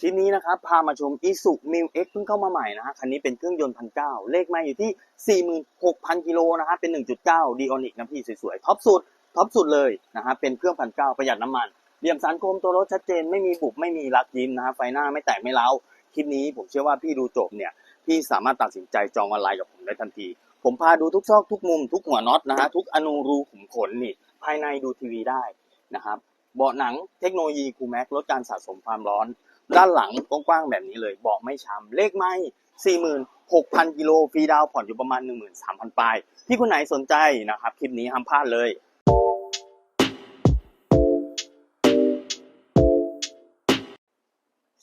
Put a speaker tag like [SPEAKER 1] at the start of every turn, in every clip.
[SPEAKER 1] คลิปนี้นะครับพามาชม i s u m i l X เพิ่งเข้ามาใหม่นะฮะคันนี้เป็นเครื่องยนต์พันเก้าเลขไม่อยู่ที่ 46,000 กิโลนะฮะเป็น 1.9 d ีออนิกนะพี่สวยๆท็อปสุดท็อปสุดเลยนะฮะเป็นเครื่องพันเก้าประหยัดน้ำมันเหลี่ยมสันโคมตัวรถชัดเจนไม่มีบุบไม่มีรักยิ้มนะฮะไฟหน้าไม่แตกไม่เล้าคลิปนี้ผมเชื่อว่าพี่ดูจบเนี่ยพี่สามารถตัดสินใจจองออนไลน์กับผมได้ทันที ผมพาดูทุกซอกทุกมุมทุกหัวน็อตนะฮะทุกอนูรูขุมขนนี่ภายในดูทีวีได้นะครับเบาะหนังเทคโนโลยีคูแม็กลดการสะสมความร้อน ด้านหลังกว้างๆแบบนี้เลยเบาะไม่ช้ำเลขไม่ 46,000 กิโลฟรีดาวผ่อนอยู่ประมาณ 13,000ปลายที่คนไหนสนใจนะครับคลิปนี้ห้ามพลาดเลย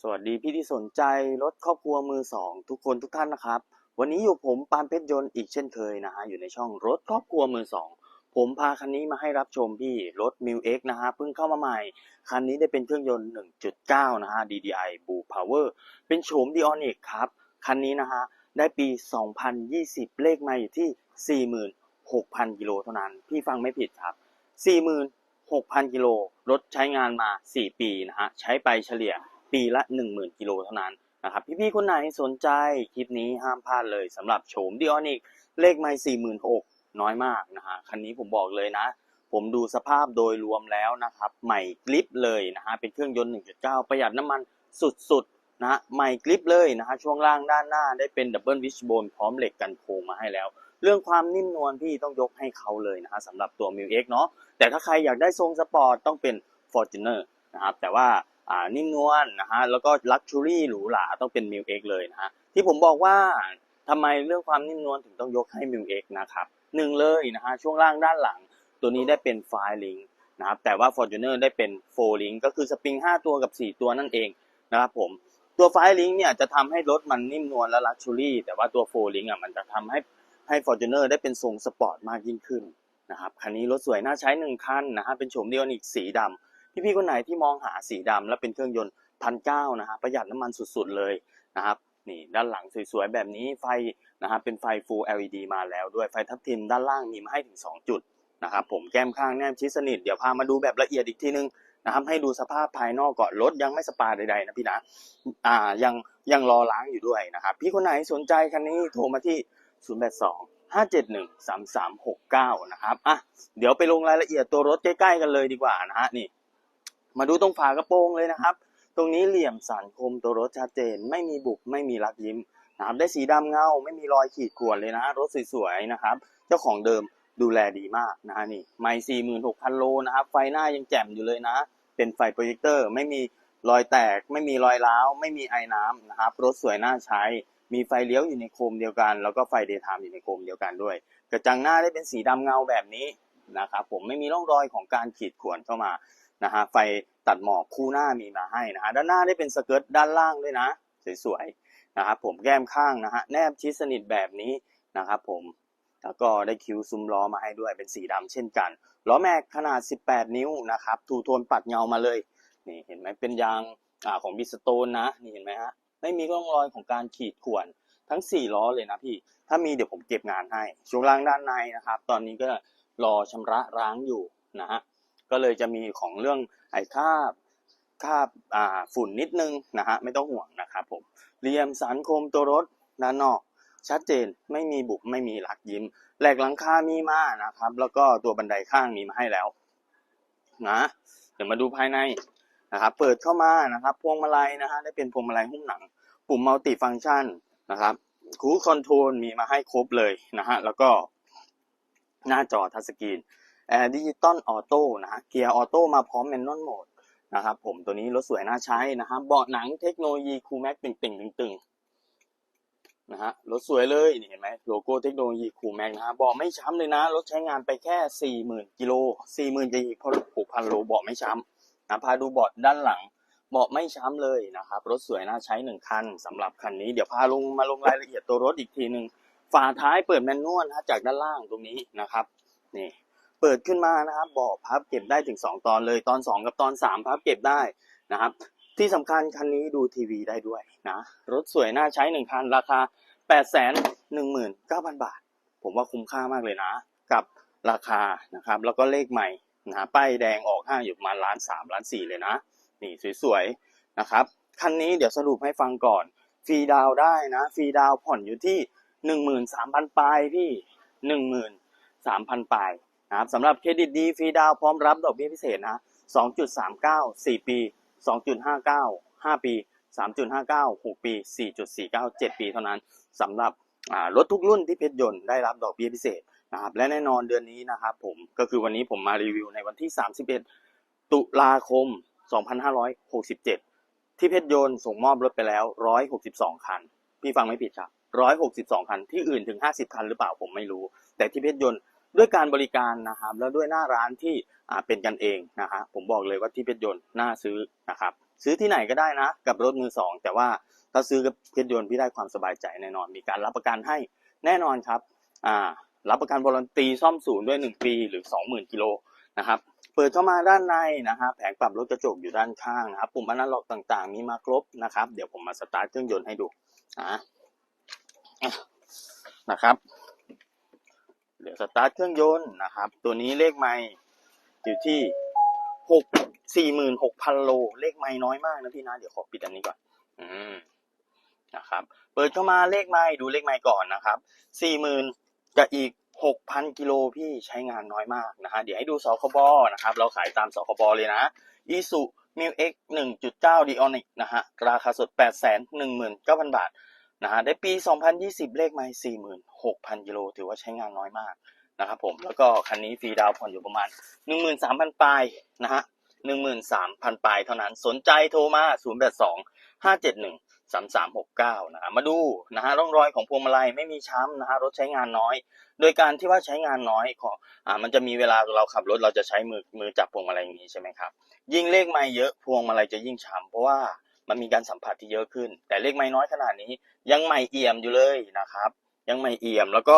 [SPEAKER 1] สวัสดีพี่ที่สนใจรถครอบครัวมือสองทุกคนทุกท่านนะครับ วันนี้อยู่ผมปานเพชรยนต์อีกเช่นเคยนะฮะอยู่ในช่องรถครอบครัวมือสอง ผมพาคันนี้มาให้รับชมพี่รถ m ิ X นะฮะเพิ่งเข้ามาใหม่ คันนี้ได้เป็นเครื่องยนต์ 1.9 นะฮะ DDI Blue Power เป็นโฉม Dionic ครับ คันนี้นะฮะ ได้ปี 2020 เลขมาอยู่ที่ 46,000 กิโลเท่านั้น พี่ฟังไม่ผิดครับ 46,000 กิโลรถใช้งานมา 4 ปีนะฮะ ใช้ไปเฉลี่ยปีละ 10,000 กิโลเท่านั้นนะครับพี่ๆคนไหนสนใจคลิปนี้ห้ามพลาดเลยสำหรับโฉม Dionic เลขไม่46,000 น้อยมากนะฮะคันนี้ผมบอกเลยนะ ผมดูสภาพโดยรวมแล้วนะครับ ใหม่กริปเลยนะฮะเป็นเครื่องยนต์ 1.9 ประหยัดน้ำมันสุดๆนะฮะใหม่กริปเลยนะฮะช่วงล่างด้านหน้าได้เป็นดับเบิลวิชโบนพร้อมเหล็กกันโค้งมาให้แล้ว เรื่องความนิ่มนวลพี่ต้องยกให้เขาเลยนะฮะสำหรับตัว m ิ X เเนาะแต่ถ้าใครอยากได้ทรงสปอร์ตต้องเป็น Fortuner นะครับแต่ว่าอ่านิ่มนวลนะฮะแล้วก็ลักชัวรี่หรูหราต้องเป็น m ิ X เเลยนะฮะที่ผมบอกว่าทำไมเรื่องความนิ่มนวลถึงต้องยกให้ m ิ X นะครับ หนึ่งเลยนะฮะช่วงล่างด้านหลัง ตัวนี้ได้เป็นไฟลิงนะครับแต่ว่า Fortuner ได้เป็นโฟลิงก็คือสปริง5ตัวกับ 4 ตัวนั่นเองนะครับผมตัวไฟลิงเนี่ยจะทำให้รถมันนิ่มนวลและลักชัวรี่แต่ว่าตัวโฟลิงอะมันจะทำให้ให้ Fortuner ได้เป็นทรงสปอร์ตมากยิ่งขึ้นนะครับคันนี้รถสวยน่าใช้หนึ่งคันนะฮะเป็นโฉมเดียวนิกสีดำพี่ๆคนไหนที่มองหาสีดำและเป็นเครื่องยนต์พันเก้านะฮะประหยัดน้ำมันสุดๆเลยนะครับนี่ด้านหลังสวยๆแบบนี้ไฟ นะฮะเป็นไฟ Full LED มาแล้วด้วยไฟทับทิมด้านล่างมีมาให้ถึง 2 จุดนะครับผมแก้มข้างแนบชิดสนิทเดี๋ยวพามาดูแบบละเอียดอีกทีนึงนะครับให้ดูสภาพภายนอกก่อนรถยังไม่สปาใดๆนะพี่นะอ่ายังยังรอล้างอยู่ด้วยนะครับพี่คนไหนสนใจคันนี้โทรมาที่ 082 571 3369 นะครับอะเดี๋ยวไปลงรายละเอียดตัวรถใกล้ๆกันเลยดีกว่านะฮะนี่มาดูตรงฝากระโปรงเลยนะครับ ตรงนี้เหลี่ยมสันคมตัวรถชัดเจน ไม่มีบุบไม่มีรักยิ้ม นะครับได้สีดำเงาไม่มีรอยขีดข่วนเลยนะรถสวยๆนะครับ เจ้าของเดิมดูแลดีมากนะฮะนี่ไม่สี่หมื่นหกพันโลนะครับ ไฟหน้ายังแจ่มอยู่เลยนะ เป็นไฟโปรเจคเตอร์ไม่มีรอยแตก ไม่มีรอยร้าว ไม่มีไอ้น้ำนะครับ รถสวยน่าใช้ มีไฟเลี้ยวอยู่ในโคมเดียวกัน แล้วก็ไฟเดย์ไทม์อยู่ในโคมเดียวกันด้วย กระจังหน้าได้เป็นสีดำเงาแบบนี้นะครับผมไม่มีร่องรอยของการขีดข่วนเข้ามานะฮะไฟตัดหมอกคู่หน้ามีมาให้นะฮะด้านหน้าได้เป็นสเกิร์ตด้านล่างด้วยนะ สวยๆ นะครับผมแก้มข้างนะฮะแนบชิดสนิทแบบนี้นะครับผมแล้วก็ได้คิวซุ้มล้อมาให้ด้วยเป็นสีดำเช่นกันล้อแม็กขนาด 18 นิ้วนะครับทูโทนปัดเงามาเลยนี่เห็นไหมเป็นยางอ่าของบิสโตนนะนี่เห็นไหมฮะไม่มีร่องรอยของการขีดข่วนทั้ง 4 ล้อเลยนะพี่ ถ้ามีเดี๋ยวผมเก็บงานให้ ช่วงล่างด้านในนะครับ ตอนนี้ก็รอชำระร้างอยู่นะฮะ ก็เลยจะมีของเรื่องไอ้คาบ คราบอ่าฝุ่นนิดนึงนะฮะไม่ต้องห่วงนะครับผมเหลี่ยมสันคมตัวรถด้านนอก ชัดเจนไม่มีบุบไม่มีรักยิ้มแหลกหลังคามีมานะครับ แล้วก็ตัวบันไดข้างมีมาให้แล้วนะเดี๋ยวมาดูภายในนะครับเปิดเข้ามานะครับ พวงมาลัยนะฮะได้เป็นพวงมาลัยหุ้มหนัง ปุ่มมัลติฟังก์ชันนะครับคูคอนโทรลมีมาให้ครบเลยนะฮะแล้วก็หน้าจอทัชสกรีนแอร์ดิจิตอลออโต้นะฮะเกียร์ออโต้มาพร้อมแมนนวลโหมด นะครับผมตัวนี้รถสวยน่าใช้นะครับเบาะหนังเทคโนโลยีคูแม็กตึงตึงตึงตึงนะฮะรถสวยเลยนี่เห็นไหมโลโก้เทคโนโลยีคูแม็กนะฮะเบาะไม่ช้ำเลยนะรถใช้งานไปแค่สี่หมื่นกิโลสี่หมื่นจะอีกพอหกพันโลเบาะไม่ช้ำนะพาดูเบาะด้านหลังเบาะไม่ช้ำเลยนะครับรถสวยน่าใช้หนึ่งคันสำหรับคันนี้เดี๋ยวพาลงมาลงรายละเอียดตัวรถอีกทีหนึ่งฝาท้ายเปิดแมนนวลนะจากด้านล่างตรงนี้นะครับนี่ เปิดขึ้นมานะครับเบาะพับเก็บได้ถึงสองตอนเลยตอนสองกับตอนสามพับเก็บได้นะครับ ที่สำคัญคันนี้ดูทีวีได้ด้วยนะรถสวยน่าใช้หนึ่งคันราคาแปดแสนหนึ่งหมื่นเก้าพันบาท ผมว่าคุ้มค่ามากเลยนะ กับราคานะครับ แล้วก็เลขใหม่นะป้ายแดงออกห้างอยู่ประมาณล้านสามล้านสี่เลยนะ นี่สวยๆนะครับคันนี้เดี๋ยวสรุปให้ฟังก่อนฟรีดาวได้นะฟรีดาวผ่อนอยู่ที่หนึ่งหมื่นสามพันปลายพี่หนึ่งหมื่นสามพันปลาย นะครับสำหรับเครดิตดีฟรีดาวพร้อมรับดอกเบี้ยพิเศษนะสองจุดสามเก้าสี่ปีสองจุดห้าเก้าห้าปีสามจุดห้าเก้าหกปีสี่จุดสี่เก้าเจ็ดปีเท่านั้นสำหรับรถทุกรุ่นที่เพชรยนต์ได้รับดอกเบี้ยพิเศษนะครับและแน่นอนเดือนนี้นะครับผมก็คือวันนี้ผมมารีวิวในวันที่ 31 ตุลาคม 2567 ที่เพชรยนต์ส่งมอบรถไปแล้ว 162 คัน พี่ฟังไม่ผิดครับ 162 คัน ที่อื่นถึง 50 คันหรือเปล่าผมไม่รู้ แต่ที่เพชรยนต์ ด้วยการบริการนะครับ แล้วด้วยหน้าร้านที่เป็นกันเองนะฮะผมบอกเลยว่าที่เพชรยนต์น่าซื้อนะครับ ซื้อที่ไหนก็ได้นะ กับรถมือสองแต่ว่าถ้าซื้อกับเพชรยนต์พี่ได้ความสบายใจแน่นอน มีการรับประกันให้แน่นอนครับรับประกันวารันตีซ่อมศูนย์ด้วย 1 ปีหรือ 20,000กิโลนะครับเปิดเข้ามาด้านในนะฮะแผงปรับรถกระจกอยู่ด้านข้างนะครับปุ่มอนาล็อกต่างๆ มีมาครบนะครับ เดี๋ยวผมมาสตาร์ทเครื่องยนต์ให้ดูนะนะครับ เดี๋ยวสตาร์ทเครื่องยนต์นะครับ ตัวนี้เลขไม่อยู่ที่หกสี่หมื่นหกพันโล เลขไม่น้อยมากนะพี่นะ เดี๋ยวขอปิดอันนี้ก่อน อืมนะครับ เปิดเข้ามาเลขไม่ดูเลขไม่ก่อนนะครับสี่หมื่นกับอีกหกพันกิโลพี่ใช้งานน้อยมากนะฮะเดี๋ยวให้ดูสคบนะครับ เราขายตามสคบเลยนะอีสุมิวเอ็กหนึ่งจุดเก้าดีออนิกนะฮะราคาสดแปดแสนหนึ่งหมื่นเก้าพันบาท นะฮะได้ปีสองพันยี่สิบเลขไม่สี่หมื่นหกพันกิโลถือว่าใช้งานน้อยมากนะครับผมแล้วก็คันนี้ฟรีดาวน์ผ่อนอยู่ประมาณหนึ่งหมื่นสามพันปลายนะฮะหนึ่งหมื่นสามพันปลายเท่านั้นสนใจโทรมาศูนย์แปดสองห้าเจ็ดหนึ่งสามสามหกเก้านะฮะมาดูนะฮะร่องรอยของพวงมาลัยไม่มีช้ำนะฮะรถใช้งานน้อย โดยการที่ว่าใช้งานน้อยของอ่ามันจะมีเวลาเราขับรถเราจะใช้มือมือจับพวงมาลัยอย่างนี้ใช่ไหมครับยิ่งเลขไม่เยอะพวงมาลัยจะยิ่งช้ำเพราะว่า มันมีการสัมผัสที่เยอะขึ้น แต่เลขไม่น้อยขนาดนี้ ยังไม่เอี่ยมอยู่เลยนะครับ ยังไม่เอี่ยม แล้วก็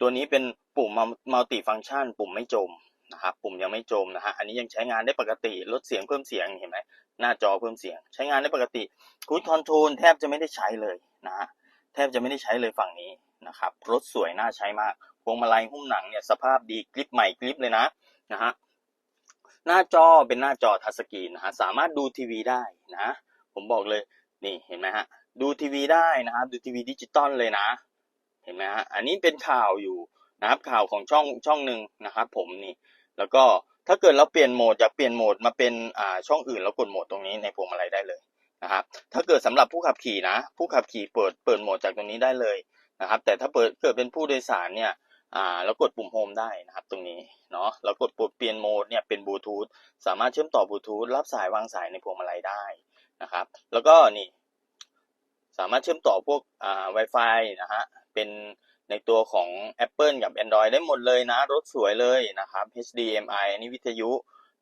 [SPEAKER 1] ตัวนี้เป็นปุ่มมัลติฟัง c t ชัน ปุ่มไม่จมนะครับ ปุ่มยังไม่จมนะฮะ อันนี้ยังใช้งานได้ปกติ ลดเสียงเพิ่มเสียงเห็นไหมหน้าจอเพิ่มเสียง ใช้งานได้ปกติคูดคอนโทรลแทบจะไม่ได้ใช้เลยนะฮะ แทบจะไม่ได้ใช้เลยฝั่งนี้นะครับ รถสวยน่าใช้มาก พวงมาลัยหุ้มหนังเนี่ยสภาพดีกริปใหม่กริปเลยนะนะฮะหน้าจอเป็นหน้าจอทัชสกรีนนะฮะสามารถดูทีวีได้นะ ผมบอกเลย นี่เห็นไหมฮะ ดูทีวีได้นะครับ ดูทีวีดิจิตอลเลยนะ เห็นไหมฮะ อันนี้เป็นข่าวอยู่นะครับ ข่าวของช่องช่องหนึ่งนะครับผมนี่ แล้วก็ถ้าเกิดเราเปลี่ยนโหมดจากเปลี่ยนโหมดมาเป็นอ่าช่องอื่นแล้วกดโหมดตรงนี้ในพวงมาลัยได้เลยนะครับ ถ้าเกิดสำหรับผู้ขับขี่นะ ผู้ขับขี่เปิดเปิดโหมดจากตรงนี้ได้เลยนะครับ แต่ถ้าเปิดเกิดเป็นผู้โดยสารเนี่ยอ่าแล้วกดปุ่มโฮมได้นะครับตรงนี้เนาะแล้วกดปุ่มเปลี่ยนโหมดเนี่ยเป็นบลูทูธสามารถเชื่อมต่อบลูทูธรับสายวางสายในพวงมาลัยได้ นะครับ แล้วก็นี่สามารถเชื่อมต่อพวกอ่า Wi-Fi นะฮะ เป็นในตัวของ Apple กับ Android ได้หมดเลยนะ รถสวยเลยนะครับ HDMI อันนี้วิทยุ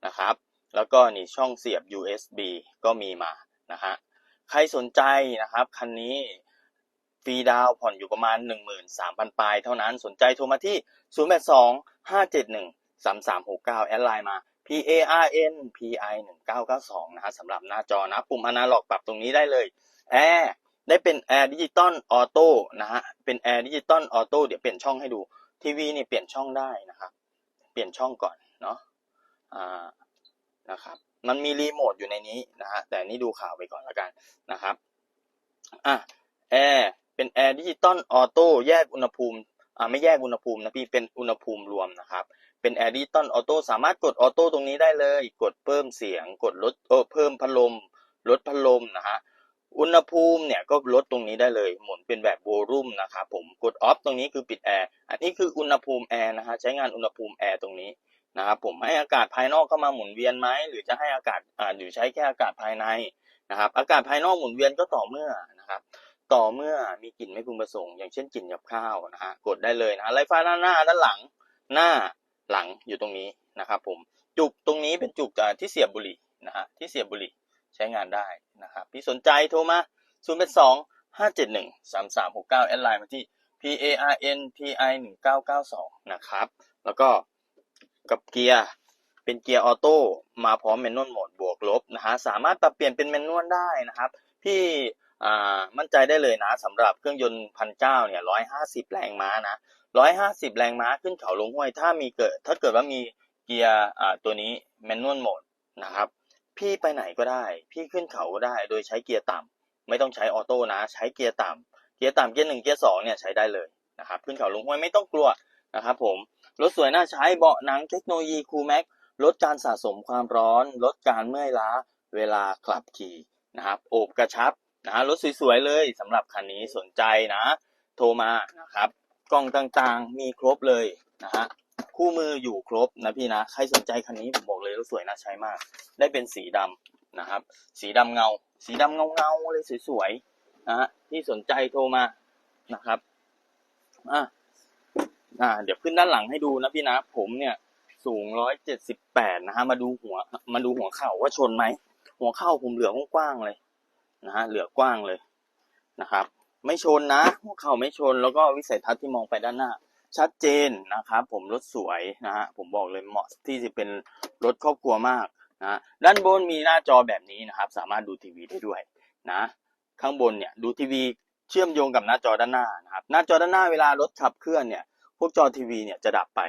[SPEAKER 1] นะครับ แล้วก็นี่ช่องเสียบ USB ก็มีมานะฮะ ใครสนใจนะครับคันนี้ฟรีดาวผ่อนอยู่ประมาณ 13,000 ปลายเท่านั้น สนใจโทรมาที่ 082 571 3369 แอดไลน์มา P A R N P I 1992นะฮะสำหรับหน้าจอนะปุ่มอนาล็อกปรับตรงนี้ได้เลยแอร์ได้เป็นแอร์ดิจิตอลออโต้นะฮะเป็นแอร์ดิจิตอลออโต้เดี๋ยวเปลี่ยนช่องให้ดูทีวีนี่เปลี่ยนช่องได้นะครับ เปลี่ยนช่องก่อนเนาะอ่านะครับมันมีรีโมทอยู่ในนี้นะฮะแต่นี่ดูข่าวไปก่อนละกันนะครับอะแอร์เป็นแอร์ดิจิตอลออโต้แยกอุณหภูมิอ่าไม่แยกอุณหภูมินะพี่เป็นอุณหภูมิรวมนะครับ เป็นแอร์ดิจิตอลออโต้สามารถกดออโต้ตรงนี้ได้เลย กดเพิ่มเสียง กดลดเออเพิ่มพัดลม ลดพัดลมนะฮะอุณหภูมิเนี่ยก็ลดตรงนี้ได้เลย หมุนเป็นแบบโวลูมนะครับผมกดออฟตรงนี้คือปิดแอร์อันนี้คืออุณหภูมิแอร์นะฮะใช้งานอุณหภูมิแอร์ตรงนี้นะครับผมให้อากาศภายนอกเข้ามาหมุนเวียนไหมหรือจะให้อากาศอ่าหรือใช้แค่อากาศภายในนะครับ อากาศภายนอกหมุนเวียนก็ต่อเมื่อนะครับ ต่อเมื่อมีกลิ่นไม่พึงประสงค์อย่างเช่นกลิ่นกับข้าวนะฮะกดได้เลยนะไลฟ้าด้านหน้าด้านหลังหน้า หลังอยู่ตรงนี้นะครับผมจุกตรงนี้เป็นจุกที่เสียบบุหรี่นะฮะที่เสียบบุหรี่ใช้งานได้นะครับพี่สนใจโทรมา0 8 2 5 7 1 3 3 6 9แอดไลน์มาที่ P A R N P I 1992นะครับแล้วก็กับเกียร์เป็นเกียร์ออโต้มาพร้อมแมนนวลโหมดบวกลบนะฮะสามารถปรับเปลี่ยนเป็นแมนนวลได้นะครับพี่มั่นใจได้เลยนะสำหรับเครื่องยนต์พันเก้าเนี่ยร้อยห้าสิบแรงม้านะ ร้อยห้าสิบแรงม้าขึ้นเขาลงห้วย ถ้ามีเกิด ถ้าเกิดว่ามีเกียร์ตัวนี้แมนนวลโหมดนะครับ พี่ไปไหนก็ได้ พี่ขึ้นเขาก็ได้ โดยใช้เกียร์ต่ำไม่ต้องใช้ออโต้นะ ใช้เกียร์ต่ำเกียร์ต่ำเกียร์หนึ่งเกียร์สองเนี่ยใช้ได้เลยนะครับ ขึ้นเขาลงห้วยไม่ต้องกลัวนะครับผม รถสวยน่าใช้ เบาะหนังเทคโนโลยีคูลแม็กลดการสะสมความร้อน ลดการเมื่อยล้า เวลาขับขี่นะครับ โอบกระชับนะรถสวยๆเลยสำหรับคันนี้สนใจนะ โทรมานะครับ กล้องต่างๆ มีครบเลยนะฮะคู่มืออยู่ครบนะพี่นะ ใครสนใจคันนี้ผมบอกเลยรถสวยน่าใช้มาก ได้เป็นสีดำนะครับ สีดำเงา สีดำเงาเงาๆเลยสวยๆนะฮะที่สนใจโทรมานะครับอะอ่าเดี๋ยวขึ้นด้านหลังให้ดูนะพี่นะ ผมเนี่ยสูงร้อยเจ็ดสิบแปดนะฮะมาดูหัวมาดูหัวเข่าว่าชนไหมหัวเข่าผมเหลือกว้างๆเลยนะฮะเหลือกว้างเลยนะครับ ไม่ชนนะหัวเข่าไม่ชนแล้วก็วิสัยทัศน์ที่มองไปด้านหน้า ชัดเจนนะครับ ผมรถสวยนะฮะผมบอกเลยเหมาะที่จะเป็นรถครอบครัวมากนะด้านบนมีหน้าจอแบบนี้นะครับ สามารถดูทีวีได้ด้วยนะ ข้างบนเนี่ยดูทีวีเชื่อมโยงกับหน้าจอด้านหน้านะครับ หน้าจอด้านหน้าเวลารถขับเคลื่อนเนี่ยพวกจอทีวีเนี่ยจะดับไป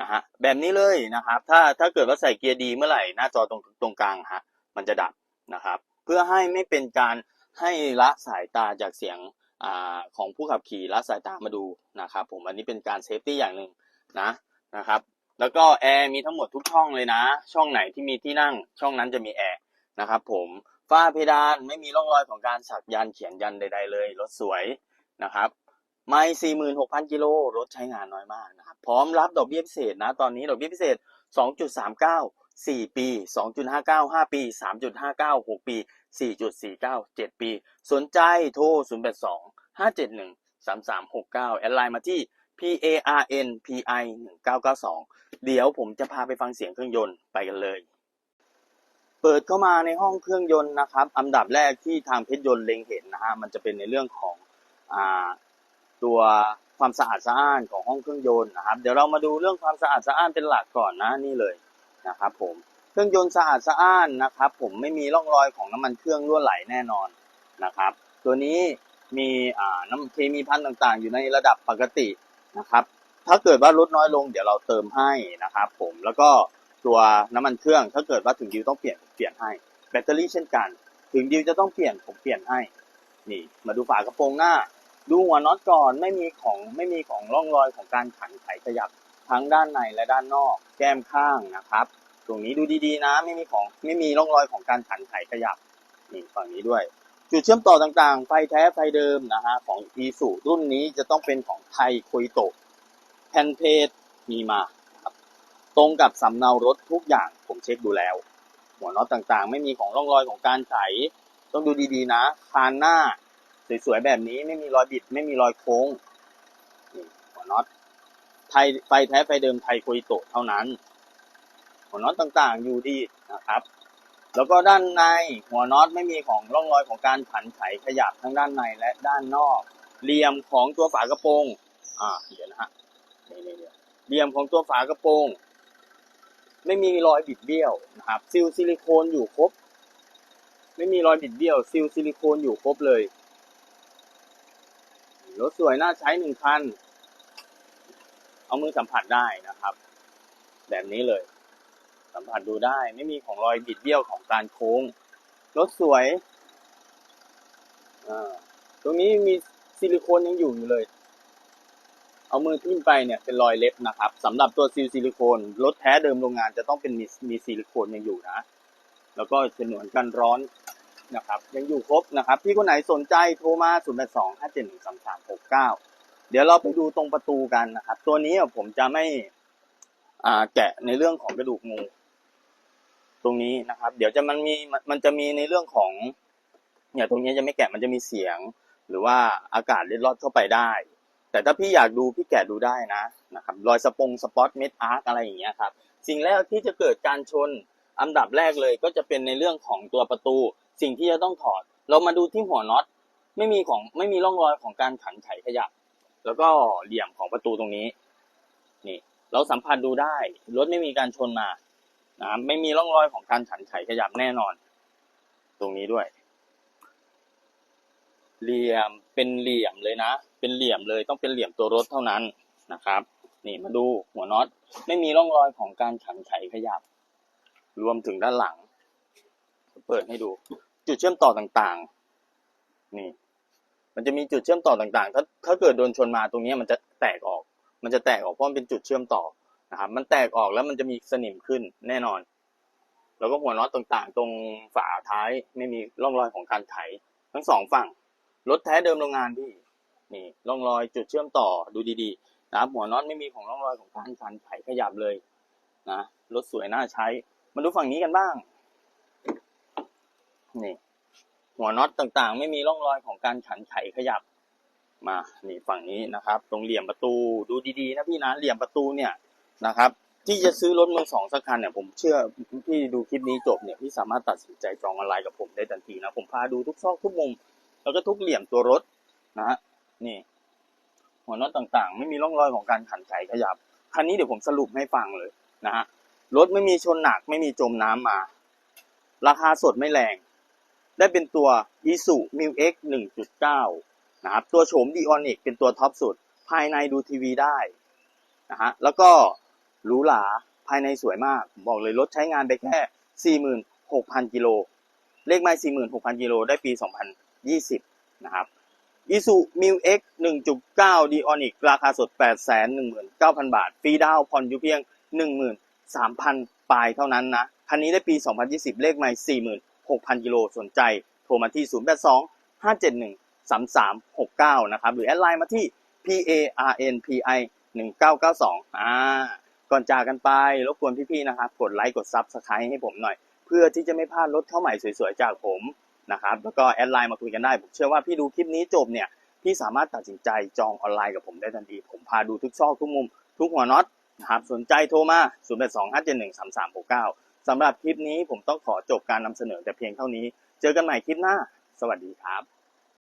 [SPEAKER 1] นะฮะแบบนี้เลยนะครับ ถ้าถ้าเกิดว่าใส่เกียร์ดีเมื่อไหร่หน้าจอตรงตรงกลางฮะมันจะดับนะครับ เพื่อให้ไม่เป็นการ ให้ละสายตาจากเสียงอของผู้ขับขี่ละสายตามาดูนะครับผมอันนี้เป็นการเซฟตี้อย่างหนึ่งนะนะครับ แล้วก็แอร์มีทั้งหมดทุกช่องเลยนะ ช่องไหนที่มีที่นั่ง ช่องนั้นจะมีแอร์นะครับผมฝ้าเพดานไม่มีร่องรอยของการสักยันเขียนยันใด ๆ เลยรถสวยนะครับไม่สี่หมื่นหกพันกิโลรถใช้งานน้อยมากนะครับพร้อมรับดอกเบี้ยพิเศษนะตอนนี้ดอกเบี้ยพิเศษ 2.39 4 ปี 2.59 5 ปี 3.59 6 ปี 4.49 7 ปี สนใจโทร 082 571 3369 แอดไลน์มาที่ PARNPI 1992 เดี๋ยวผมจะพาไปฟังเสียงเครื่องยนต์ไปกันเลย เปิดเข้ามาในห้องเครื่องยนต์นะครับ อันดับแรกที่ทางเพชรยนต์เล็งเห็นนะฮะ มันจะเป็นในเรื่องของอตัวความสะอาดสะอ้านของห้องเครื่องยนต์นะครับ เดี๋ยวเรามาดูเรื่องความสะอาดสะอ้านเป็นหลักก่อนนะนี่เลย นะครับผมเครื่องยนต์สะอาดสะอ้านนะครับ ผมไม่มีร่องรอยของน้ำมันเครื่องรั่วไหลแน่นอนนะครับ ตัวนี้มีอ่าน้ำเคมีพันต่างๆ อยู่ในระดับปกตินะครับ ถ้าเกิดว่าลดน้อยลงเดี๋ยวเราเติมให้นะครับ ผมแล้วก็ตัวน้ำมันเครื่องถ้าเกิดว่าถึงดิวต้องเปลี่ยนเปลี่ยนให้ แบตเตอรี่เช่นกัน ถึงดิวจะต้องเปลี่ยนผมเปลี่ยนให้นี่มาดูฝากระโปรงหน้า ดูหัวน็อตก่อนไม่มีของไม่มีของร่องรอยของการขันไขขยับ ทั้งด้านในและด้านนอกแก้มข้างนะครับ ตรงนี้ดูดีๆนะไม่มีของไม่มีร่องรอยของการขันไขขยับนี่ฝั่งนี้ด้วย จุดเชื่อมต่อต่างๆ ไฟแท้ไฟเดิมนะฮะของ e s u รุ่นนี้จะต้องเป็นของไทยโคยโตะแผ่นเพจมีมาครับตรงกับสำเนารถทุกอย่างผมเช็คดูแล้ว หัวน็อตต่างๆ ไม่มีของร่องรอยของการไขต้องดูดีๆนะ คานหน้า สวยๆแบบนี้ไม่มีรอยบิด ไม่มีรอยโค้งนี่หัวน็อต ไทยไฟแท้ไฟเดิมไทยโคยโตะเท่านั้น หัวน็อตต่างๆอยู่ดีนะครับ แล้วก็ด้านในหัวน็อตไม่มีของร่องรอยของการผันไขขยับทั้งด้านในและด้านนอก เหลี่ยมของตัวฝากระโปรงอ่าเดี๋ยวนะฮะเหลี่ยมของตัวฝากระโปรงไม่มีรอยบิดเบี้ยวนะครับซิลซิลิโคนอยู่ครบ ไม่มีรอยบิดเบี้ยวซิลซิลิโคนอยู่ครบเลยรถสวยน่าใช้หนึ่งคัน เอามือสัมผัสได้นะครับ แบบนี้เลย สัมผัสดูได้ไม่มีของรอยบิดเบี้ยวของการโค้งรถสวยตรงนี้มีซิลิโคนยังอยู่อยู่เลย เอามือทิ่มไปเนี่ยเป็นรอยเล็บนะครับสำหรับตัวซิลซิลิโคนรถแท้เดิมโรงงานจะต้องเป็นมีมีซิลิโคนยังอยู่นะ แล้วก็ฉนวนกันร้อนนะครับ ยังอยู่ครบนะครับ พี่คนไหนสนใจโทรมา 0 8 2 5 7 1 3 3 6 9 เดี๋ยวเราไปดูตรงประตูกันนะครับ ตัวนี้ผมจะไม่แกะในเรื่องของกระดูกงูตรงนี้นะครับ เดี๋ยวจะมันมีมันจะมีในเรื่องของเนี่ยตรงนี้จะไม่แกะมันจะมีเสียง หรือว่าอากาศเล็ดลอดเข้าไปได้ แต่ถ้าพี่อยากดูพี่แกะดูได้นะนะครับ รอยสปงสปอตเม็ดอาร์คอะไรอย่างเงี้ยครับ สิ่งแรกที่จะเกิดการชนอันดับแรกเลยก็จะเป็นในเรื่องของตัวประตู สิ่งที่จะต้องถอด เรามาดูที่หัวน็อตไม่มีของไม่มีร่องรอยของการขันไขขยับ แล้วก็เหลี่ยมของประตูตรงนี้ นี่ เราสัมผัสดูได้ รถไม่มีการชนมานะไม่มีร่องรอยของการขันไขขยับแน่นอน ตรงนี้ด้วย เหลี่ยมเป็นเหลี่ยมเลยนะ เป็นเหลี่ยมเลยต้องเป็นเหลี่ยมตัวรถเท่านั้นนะครับ นี่มาดูหัวน็อตไม่มีร่องรอยของการขันไขขยับ รวมถึงด้านหลัง เปิดให้ดู จุดเชื่อมต่อต่างๆ นี่ มันจะมีจุดเชื่อมต่อต่างๆ ถ้าถ้าเกิดโดนชนมาตรงนี้มันจะแตกออก มันจะแตกออกเพราะมันเป็นจุดเชื่อมต่อนะครับ มันแตกออกแล้วมันจะมีสนิมขึ้นแน่นอน แล้วก็หัวน็อตต่างๆ ตรงฝาท้ายไม่มีร่องรอยของการไถทั้งสองฝั่ง รถแท้เดิมโรงงานพี่ นี่ร่องรอยจุดเชื่อมต่อดูดีๆนะครับ หัวน็อตไม่มีของร่องรอยของการคันไถขยับเลยนะ รถสวยน่าใช้ มาดูฝั่งนี้กันบ้าง นี่ หัวน็อตต่างๆ ไม่มีร่องรอยของการขันไขขยับมานี่ฝั่งนี้นะครับ ตรงเหลี่ยมประตูดูดีๆนะพี่นะเหลี่ยมประตูเนี่ยนะครับ ที่จะซื้อรถมือสองสักคันเนี่ยผมเชื่อพี่ดูคลิปนี้จบเนี่ยพี่สามารถตัดสินใจจองออนไลน์กับผมได้ทันทีนะผมพาดูทุกซอกทุกมุม แล้วก็ทุกเหลี่ยมตัวรถนะฮะนี่ หัวน็อตต่างๆ ไม่มีร่องรอยของการขันไขขยับคันนี้เดี๋ยวผมสรุปให้ฟังเลยนะฮะรถไม่มีชนหนักไม่มีจมน้ำมา ราคาสดไม่แรง ได้เป็นตัว i s u milx 1.9 นะครับ ตัวโฉม d ีออนิกเป็นตัวท็อปสุด ภายในดูทีวีได้นะฮะ แล้วก็หรูหรา ภายในสวยมาก บอกเลยรถใช้งานไปแค่ 46,000 กิโล เลขไม่ 46,000 กิโล ได้ปี 2020 นะครับ i s u milx 1.9 d ีออนิกราคาสด 819,000 บาท ฟรีดาวน์ผ่อนอยู่เพียง 13,000 ปลายเท่านั้นนะ คันนี้ได้ปี 2020 เลขไม่ 6,000 กิโลสนใจ โทรมาที่ 082 571 3369 นะครับ หรือแอดไลน์มาที่ PARNPI 1992 อ่า ก่อนจากกันไป รบกวนพี่ๆ นะครับ กดไลค์ กดซับสไครต์ให้ผมหน่อย เพื่อที่จะไม่พลาดรถเข้าใหม่สวยๆ จากผมนะครับ แล้วก็แอดไลน์มาคุยกันได้ ผมเชื่อว่าพี่ดูคลิปนี้จบเนี่ย พี่สามารถตัดสินใจจองออนไลน์กับผมได้ทันที ผมพาดูทุกซอกทุกมุม ทุกหัวน็อตนะครับ สนใจโทรมา 082 571 3369 สำหรับคลิปนี้ผมต้องขอจบการนำเสนอแต่เพียงเท่านี้ เจอกันใหม่คลิปหน้า สวัสดีครับ